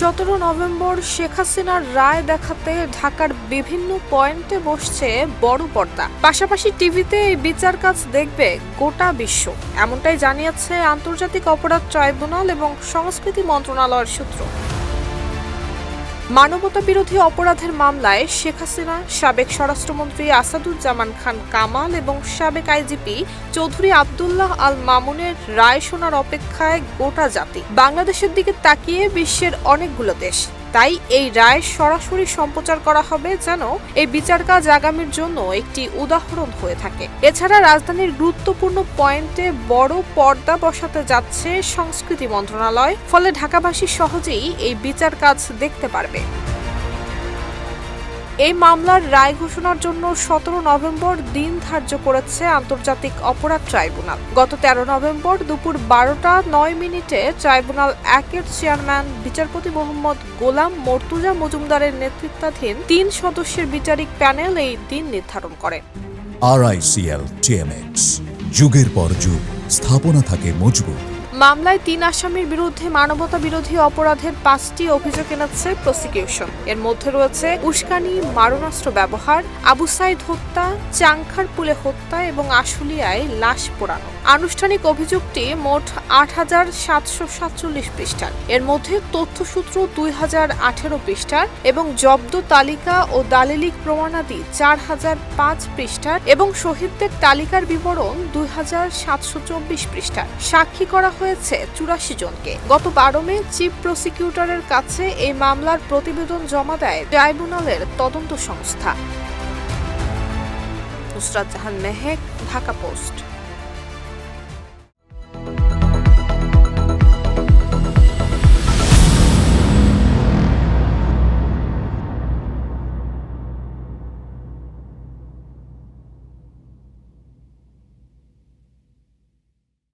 সতেরো নভেম্বর শেখ হাসিনার রায় দেখাতে ঢাকার বিভিন্ন পয়েন্টে বসছে বড় পর্দা। পাশাপাশি টিভিতে এই বিচার কাজ দেখবে গোটা বিশ্ব। এমনটাই জানিয়েছে আন্তর্জাতিক অপরাধ ট্রাইব্যুনাল এবং সংস্কৃতি মন্ত্রণালয়ের সূত্র। মানবতা বিরোধী অপরাধের মামলায় শেখ হাসিনা, সাবেক স্বরাষ্ট্রমন্ত্রী আসাদুজ্জামান খান কামাল এবং সাবেক আইজিপি চৌধুরী আবদুল্লাহ আল মামুনের রায় শোনার অপেক্ষায় গোটা জাতি বাংলাদেশের দিকে তাকিয়ে বিশ্বের অনেকগুলো দেশ। তাই এই রায় সরাসরি সম্প্রচার করা হবে যেন এই বিচার কাজ আগামীর জন্য একটি উদাহরণ হয়ে থাকে। এছাড়া রাজধানীর গুরুত্বপূর্ণ পয়েন্টে বড় পর্দা বসাতে যাচ্ছে সংস্কৃতি মন্ত্রণালয়, ফলে ঢাকাবাসী সহজেই এই বিচার কাজ দেখতে পারবে। এই মামলার রায় ঘোষণার জন্য সতেরো নভেম্বর দিন ধার্য করেছে আন্তর্জাতিক অপরাধ ট্রাইব্যুনাল। গত তেরো নভেম্বর দুপুর বারোটা নয় মিনিটে ট্রাইব্যুনাল একের চেয়ারম্যান, বিচারপতি মোহাম্মদ গোলাম মর্তুজা মজুমদারের নেতৃত্বাধীন তিন সদস্যের বিচারিক প্যানেল এই দিন নির্ধারণ করে। আরআইসিএল যুগের পর যুগ, স্থাপনা থাকে মজবুত। মামলায় তিন আসামির বিরুদ্ধে মানবতা বিরোধী অপরাধের পাঁচটি অভিযোগ এনেছে প্রসিকিউশন। এর মধ্যে রয়েছে উস্কানি, মারণাস্ত্র ব্যবহার, আবু সাইদ হত্যা, চাংখার পুলে হত্যা এবং আশুলিয়ায় লাশ পোড়ানো। আনুষ্ঠানিক অভিযোগটি মোট আট হাজার সাতশো সাতচল্লিশ পৃষ্ঠার। এর মধ্যে তথ্যসূত্র দুই হাজার আঠেরো পৃষ্ঠার এবং জব্দ তালিকা ও দালিলিক প্রমাণাদি চার হাজার পাঁচ পৃষ্ঠার এবং শহীদদের তালিকার বিবরণ দুই হাজার সাতশো চব্বিশ পৃষ্ঠার। সাক্ষী করা হয়েছে চুরাশি জনকে। গত বারো মে চিফ প্রসিকিউটরের কাছে এই মামলার প্রতিবেদন জমা দেয় ট্রাইব্যুনালের তদন্ত সংস্থা। নুসরাত জাহান মেহেক, ঢাকা পোস্ট।